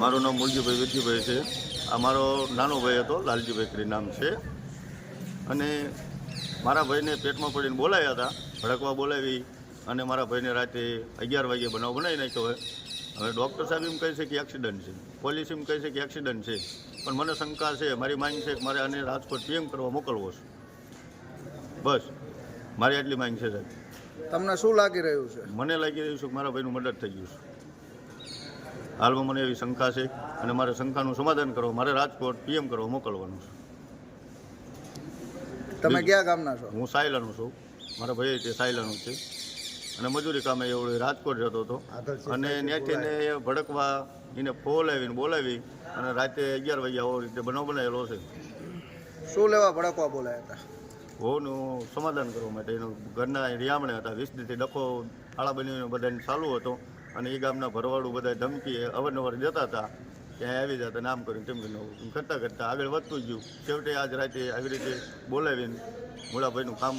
મારું નામ મુલજીભાઈ વિરજીભાઈ છે. આ મારો નાનો ભાઈ હતો લાલજીભાઈ કરી નામ છે. અને મારા ભાઈને પેટમાં પડીને બોલાવ્યા હતા ભડકવા બોલાવી અને મારા ભાઈને રાતે અગિયાર વાગે બનાવ બનાવી નાખ્યો હોય. હવે ડૉક્ટર સાહેબ એમ કહે છે કે એક્સિડન્ટ છે. પોલીસ એમ કહે છે કે એક્સિડન્ટ છે. પણ મને શંકા છે મારી માંગ છે કે મારે આને રાજકોટ પીએમ કરવા મોકલવો છે. બસ મારી આટલી માંગ છે સાહેબ. તમને શું લાગી રહ્યું છે? મને લાગી રહ્યું છે કે મારા ભાઈનું મર્ડર થઈ ગયું છે. હાલમાં મને એવી શંકા છે અને મારે શંકાનું સમાધાન કરો મારે રાજકોટ પીએમ કરવા મોકલવાનું છે. તમે ક્યાં ગામના છો? હું સાયલાનું છું. મારા ભાઈ તે સાયલાનું છે. અને મજૂરી કામે એવડે રાજકોટ જતો હતો. અને ત્યાંથી ને એ ભડકવા એને બોલાવીને બોલાવી અને રાતે અગિયાર વાગ્યા આવો રીતે બનાવ બનાવેલો છે. શું લેવા ભડકવા બોલાયા હતા? હોનું સમાધાન કરવા માટે એનું ઘરના રિયામણે હતા. વીસ દીથી ડખો આળા બનીને બધાને ચાલુ હતો. અને એ ગામના ભરવાડું બધા ધમકી અવારનવાર જતા હતા, ત્યાં આવી જતા, નામ કર્યું, તેમ કરીને કરતાં કરતાં આગળ વધતું જ ગયું. છેવટે આજ રાતે આવી રીતે બોલાવીને મોડાભાઈનું કામ